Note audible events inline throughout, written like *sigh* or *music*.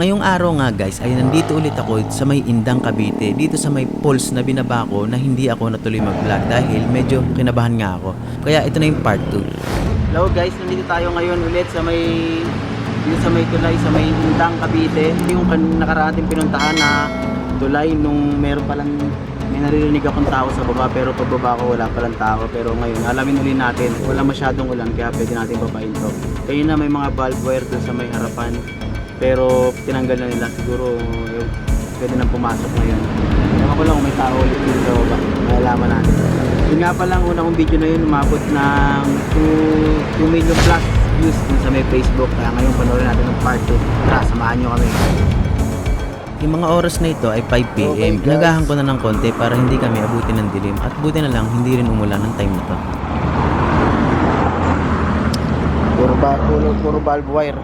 Ngayong araw nga guys ay nandito ulit ako sa may Indang Cavite dito sa may pulse na binaba ko na hindi ako natuloy mag-vlog dahil medyo kinabahan nga ako. Kaya ito na yung part 2. Hello guys, nandito tayo ngayon ulit sa may dito sa may tulay sa may Indang Cavite. Yung kan- nakaraan ating pinuntahan na tulay nung meron palang may naririnig akong tao sa baba pero pagbaba ko wala palang tao pero ngayon alamin uli natin wala masyadong ulan kaya pwede natin babain to kaya na may mga valve wire doon sa may harapan pero tinanggal na nila siguro yung, pwede nang pumasok ngayon ewan ko lang kung may tao ulit dito sa baba malalaman natin yun nga pa lang una kong video na yun umabot ng 2, 2 million plus views dun sa may Facebook kaya ngayon panoorin natin ng part 2 tara samahan nyo kami yung mga oras na ito ay 5pm. Okay, guys. Nagahan ko na ng konti para hindi kami abutin ng dilim at buti na lang hindi rin umulan ng time na to. Puro, ba, puro, puro valve wire.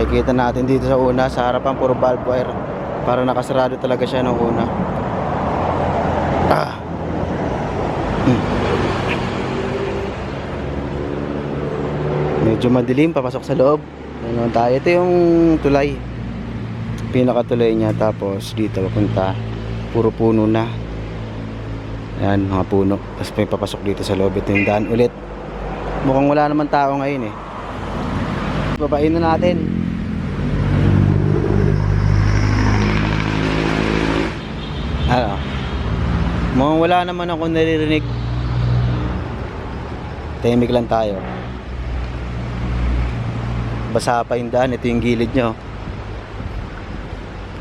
Makikita natin dito sa una, sa harapan puro valve wire. Para nakasarado talaga siya nung una. Ah. Hmm. Medyo madilim, papasok sa loob. Ngayon tayo. Ito yung tulay. Pinakatuloy niya. Tapos dito papunta. Puro puno na. Ayan, mga puno. Tapos may papasok dito sa loob. Ito yung daan ulit. Mukhang wala naman tao ngayon eh. Babain na natin. Ano? Mukhang wala naman ako naririnig. Tahimik lang tayo. Basa pa yung daan. Ito yung gilid nyo.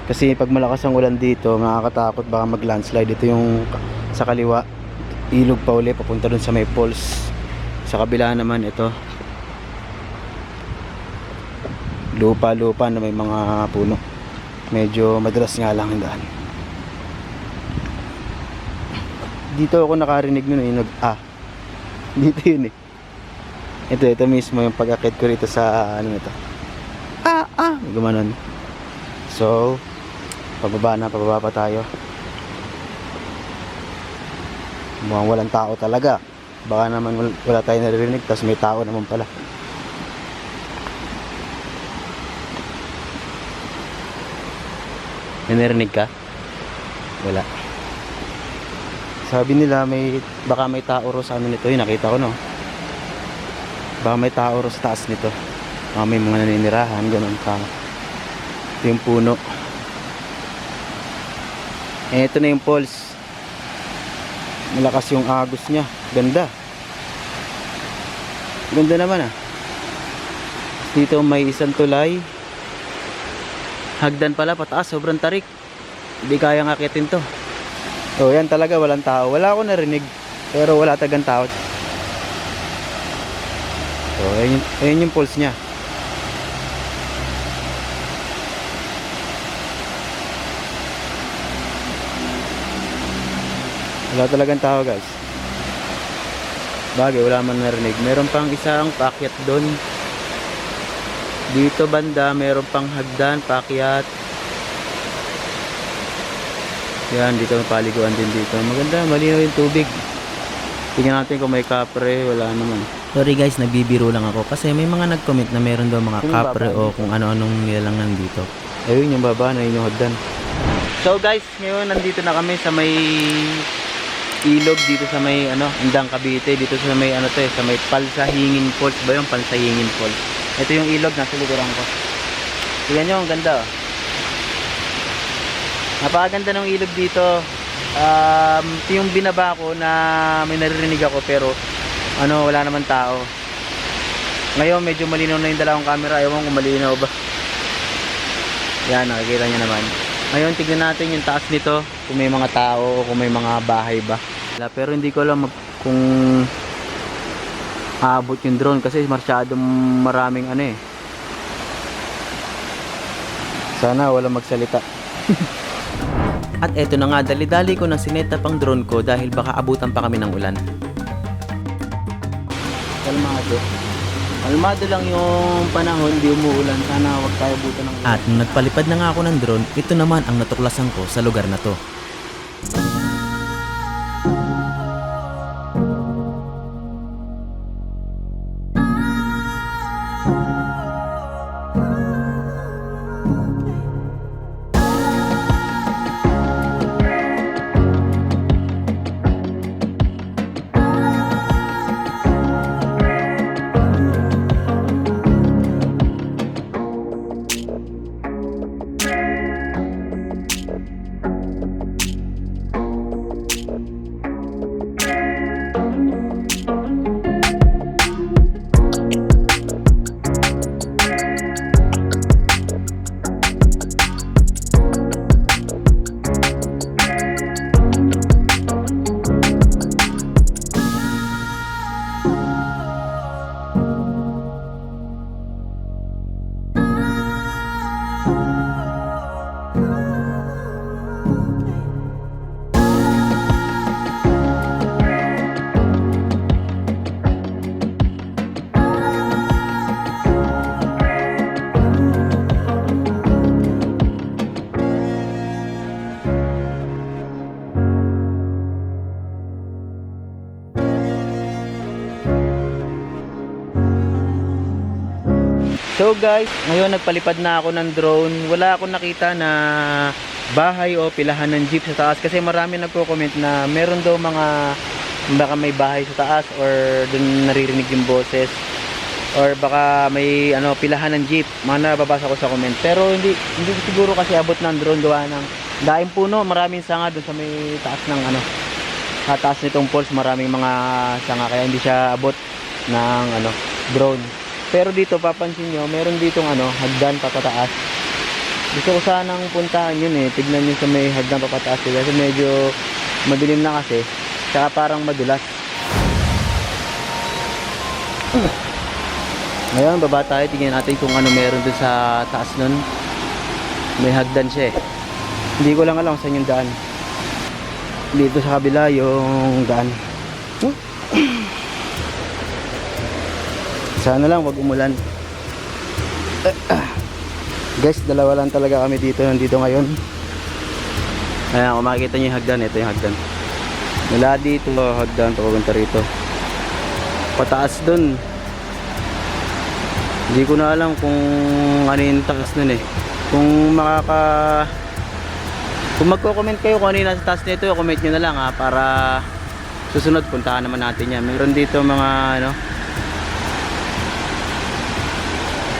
Kasi pag malakas ang ulan dito, nakakatakot baka mag-landslide. Ito yung sa kaliwa. Ilog pa uli, papunta dun sa may falls. Sa kabila naman ito. Lupa-lupa na may mga puno. Medyo madalas nga lang ang daan. Dito ako nakarinig nun eh. Nag, ah. *laughs* Dito yun eh. Ito, ito mismo yung pag-akit ko rito sa ano ito. Ah, ah. Gumanon. So, pababa na, pababa pa tayo. Mukhang walang tao talaga. Baka naman wal- wala tayong naririnig, tapos may tao naman pala. May narinig ka? Wala. Sabi nila may baka may tao ro sa ano nito, yun nakita ko no. Baka may tao ro sa taas nito. Baka may mga naninirahan, ganun pa. Ito yung puno. Eh, ito na yung falls. Malakas yung agos niya. Ganda. Ganda naman ah. Dito may isang tulay. Hagdan pala pataas, sobrang tarik. Hindi kayang akitin to. Oh, yan talaga walang tao. Wala ako narinig. Pero wala tagang tao. So, ayun, ayun yung pulse niya. Wala talagang tao guys. Bagay, wala man narinig. Meron pang isang paakyat doon. Dito banda, meron pang hagdan, paakyat. Yan, dito may paliguan din dito. Maganda, malinaw yung tubig. Tingnan natin kung may kapre, wala naman. Sorry guys, nagbibiro lang ako kasi may mga nag-comment na meron daw mga kapre o kung ano-anong nilalang nandito. Ayun yung baba na yun yung hagdan. So guys, ngayon nandito na kami sa may ilog dito sa may ano, Indang Cavite, dito sa may ano to eh, sa may Palsahingin Falls ba yung Palsahingin Falls? Ito yung ilog nasa likuran ko. Tingnan nyo, ang ganda. oh. Napakaganda ng ilog dito. Um, yung binaba ko na may naririnig ako pero ano, wala naman tao. Ngayon medyo malinaw na yung dalawang camera, ewan kung malinaw ba. Yan, nakikita nyo naman. Ngayon, tignan natin yung taas nito. Kung may mga tao o kung may mga bahay ba. Pero hindi ko alam kung aabot yung drone kasi masyadong maraming ano eh. Sana wala magsalita. *laughs* At eto na nga, dali-dali ko na sineta pang drone ko dahil baka abutan pa kami ng ulan. Kalmado. Kalmado lang yung panahon, di umuulan. Sana wag tayo buta ng At nung nagpalipad na nga ako ng drone, ito naman ang natuklasan ko sa lugar na to. So guys, ngayon nagpalipad na ako ng drone. Wala akong nakita na bahay o pilahan ng jeep sa taas kasi marami nagko-comment na meron daw mga baka may bahay sa taas or dun naririnig yung boses. Or baka may ano pilahan ng jeep. Mga nababasa ko sa comment. Pero hindi hindi siguro kasi abot ng drone gawa ng daing puno. Maraming sanga dun sa may taas ng ano sa taas nitong poles. Maraming mga sanga. Kaya hindi siya abot ng ano drone pero dito papansin nyo meron ditong ano hagdan papataas. Gusto ko sanang puntahan yun eh. Tignan nyo sa may hagdan papataas eh, kasi medyo madilim na kasi. Tsaka parang madulas. Ngayon baba tayo. Tingnan natin kung ano meron dun sa taas nun. May hagdan siya eh. Hindi ko lang alam saan yung daan. Dito sa kabila yung daan. Huh? Sana lang wag umulan. Eh, ah. guys dalawa lang talaga kami dito nandito ngayon. Ayan kung makikita nyo yung hagdan ito yung hagdan. Mula dito hagdan papunta rito. Pataas dun. Hindi ko na alam kung ano yung taas nun eh. Kung makaka kung magko-comment kayo kung ano yung taas nito, comment nyo na lang ha, para susunod puntahan naman natin yan. Meron dito mga ano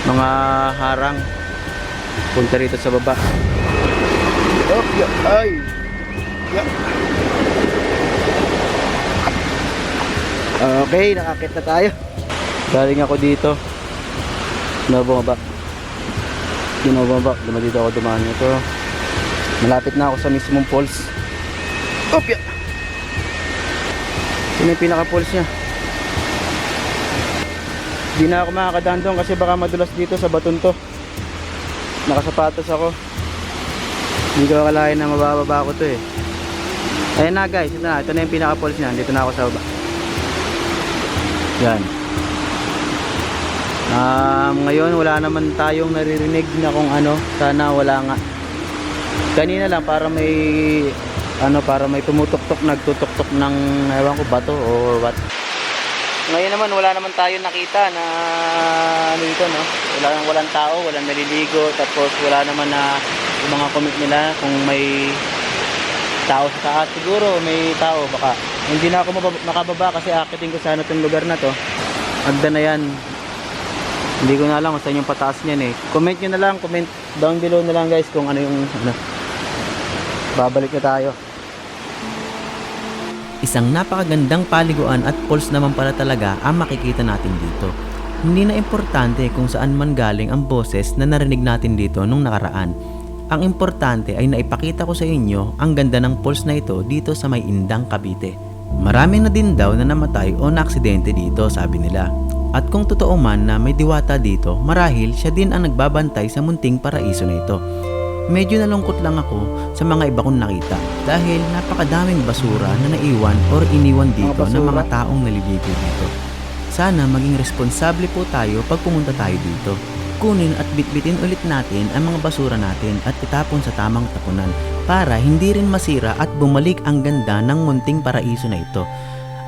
mga harang punta rito sa baba. Oh, yeah, ay. Yeah. Okay, nakakit na tayo. Galing ako dito. Nabumaba. Ginababa. Duma dito ako dumaan. Ito. Malapit na ako sa mismong falls. Opya! Yun yung pinaka-falls niya. Hindi na ako makakadaan doon kasi baka madulas dito sa baton to. Nakasapatos ako. Hindi ko akalain na mabababa ako to eh. Ayan na guys, ito na. Ito na yung pinaka-falls niya. Dito na ako sa baba. Yan. Um, ngayon wala naman tayong naririnig na kung ano. Sana wala nga kanina lang para may ano para may tumutok-tok nagtutok-tok ng ewan ko bato or what ngayon naman wala naman tayo nakita na ano dito no wala nang walang tao walang naliligo tapos wala naman na yung mga comment nila kung may tao sa taas siguro may tao baka hindi na ako makababa kasi akitin ko sana tong lugar na to agda na yan hindi ko na alam kung saan yung pataas niyan eh. Comment nyo na lang, comment down below na lang guys kung ano yung ano. Babalik na tayo. Isang napakagandang paliguan at pulse naman pala talaga ang makikita natin dito. Hindi na importante kung saan man galing ang boses na narinig natin dito nung nakaraan. Ang importante ay naipakita ko sa inyo ang ganda ng pulse na ito dito sa may Indang Cavite. Marami na din daw na namatay o naaksidente dito sabi nila. At kung totoo man na may diwata dito, marahil siya din ang nagbabantay sa munting paraiso na ito. Medyo nalungkot lang ako sa mga iba kong nakita dahil napakadaming basura na naiwan or iniwan dito Mga ng mga taong naliligo dito. Sana maging responsable po tayo pag pumunta tayo dito. Kunin at bitbitin ulit natin ang mga basura natin at itapon sa tamang tapunan para hindi rin masira at bumalik ang ganda ng munting paraiso na ito.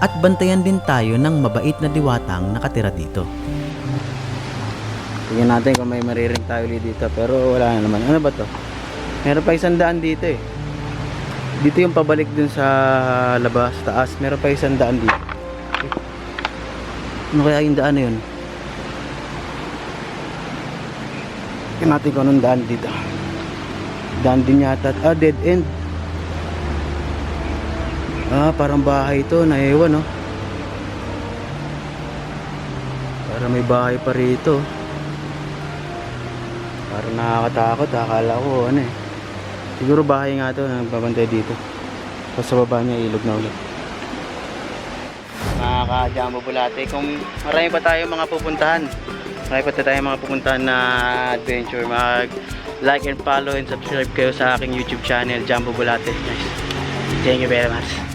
At bantayan din tayo ng mabait na diwatang nakatira dito. Tingnan natin kung may mariring tayo ulit dito. Pero wala na naman. Ano ba to? Meron pa isang daan dito eh. Dito yung pabalik dun sa labas, taas. Meron pa isang daan dito. Ano kaya yung daan na yun? Tingnan natin kung anong daan dito. Daan din yata. Ah, dead end. Ah, parang bahay ito. Naiwan, no? Para may bahay pa rito. Parang nakakatakot. Akala ko, ano eh. Siguro bahay nga to. Nagbabantay dito. Tapos sa baba niya, ilog na ulit. Mga ka-jumbo bulate. Kung marami pa tayo mga pupuntahan. Marami pa tayo mga pupuntahan na adventure. Mag like and follow and subscribe kayo sa aking YouTube channel, Jumbo Bulate. Guys, thank you very much.